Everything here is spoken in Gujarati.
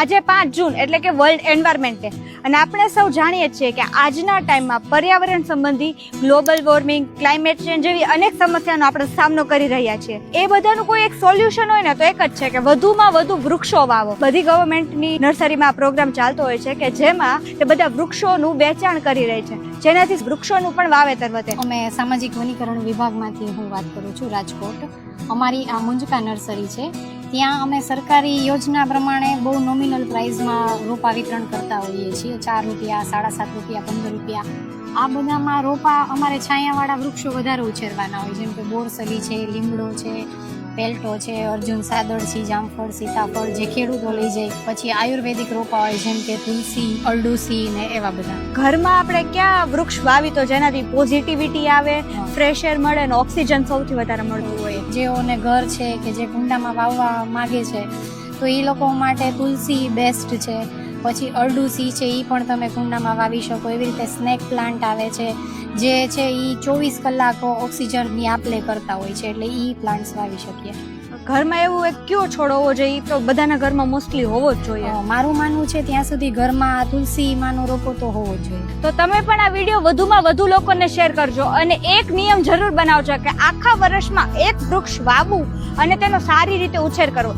આજે પાંચ જૂન એટલે કે વર્લ્ડ એન્વાયરમેન્ટ ડે અને આપણે સૌ જાણીએ છીએ કે આજના ટાઈમમાં પર્યાવરણ સંબંધી ગ્લોબલ વોર્મિંગ, ક્લાઇમેટ ચેન્જ જેવી અનેક સમસ્યાનો આપણે સામનો કરી રહ્યા છીએ. એ બધાનું કોઈ એક સોલ્યુશન હોય ને તો એક જ છે કે વધુમાં વધુ વૃક્ષો વાવો. બધી ગવર્મેન્ટની નર્સરીમાં આ પ્રોગ્રામ ચાલતો હોય છે કે જેમાં તે બધા વૃક્ષોનું વેચાણ કરી રહી છે. જેનાથી વૃક્ષોનું પણ વાવેતર વધે. અમે સામાજિક વનીકરણ વિભાગમાંથી હું વાત કરું છું રાજકોટ. અમારી આ મુંજકા નર્સરી છે. ત્યાં અમે સરકારી યોજના પ્રમાણે બહુ નોમિનલ પ્રાઇઝમાં રોપા વિતરણ કરતા હોઈએ છીએ. ચાર રૂપિયા સાડા સાત રૂપિયા પંદર રૂપિયા. આ બધામાં રોપા અમારે છાયાવાળા વૃક્ષો વધારે ઉછેરવાના હોય. જેમ કે બોરસલી છે લીમડો છે પેલ્ટો છે અર્જુન સાદળસી જામફળ સીતાફળ જે ખેડૂતો લઈ જાય. પછી આયુર્વેદિક રોપા હોય જેમ કે તુલસી અરડુસી ને એવા બધા. ઘરમાં આપણે ક્યાં વૃક્ષ વાવી તો જેનાથી પોઝિટિવિટી આવે? ફ્રેશ એર મળે અને ઓક્સિજન સૌથી વધારે મળતું હોય. જેઓને ઘર છે કે જે કુંડામાં વાવવા માગે છે, તો એ લોકો માટે તુલસી બેસ્ટ છે. પછી અરડુસી છે એ પણ તમે કુંડામાં વાવી શકો. એવી રીતે સ્નેક પ્લાન્ટ આવે છે, જે છે એ ચોવીસ કલાક ઓક્સિજનની આપલે કરતા હોય છે, એટલે એ પ્લાન્ટ્સ વાવી શકીએ. ઘરમાં એવું એક કયો છોડ હોવો જોઈએ? તો બધાના ઘરમાં મોસ્ટલી હોવો જ જોઈએ. મારું માનવું છે ત્યાં સુધી ઘરમાં તુલસી માનો રોપો તો હોવો જોઈએ. તો તમે પણ આ વીડિયો વધુમાં વધુ લોકોને શેર કરજો અને એક નિયમ જરૂર બનાવજો કે આખા વર્ષમાં એક વૃક્ષ વાવવું અને તેનો સારી રીતે ઉછેર કરવો.